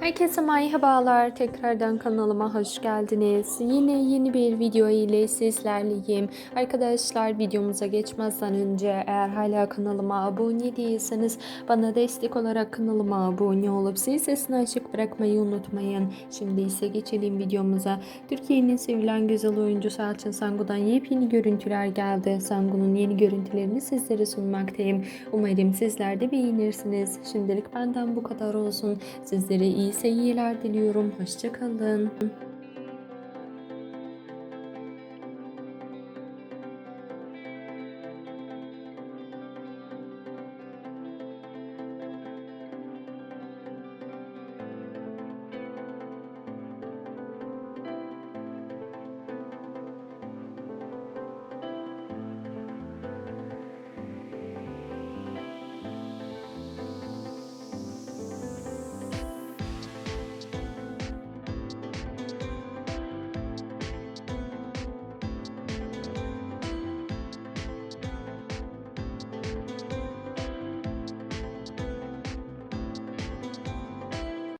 Herkese merhabalar. Tekrardan kanalıma hoş geldiniz. Yine yeni bir video ile sizlerleyim. Arkadaşlar videomuza geçmezden önce eğer hala kanalıma abone değilseniz bana destek olarak kanalıma abone olup zil sesini açık bırakmayı unutmayın. Şimdi ise geçelim videomuza. Türkiye'nin sevilen güzel oyuncusu Elçin Sangu'dan yepyeni görüntüler geldi. Sangu'nun yeni görüntülerini sizlere sunmaktayım. Umarım sizler de beğenirsiniz. Şimdilik benden bu kadar olsun. Sizlere iyi seyirler diliyorum. Hoşçakalın.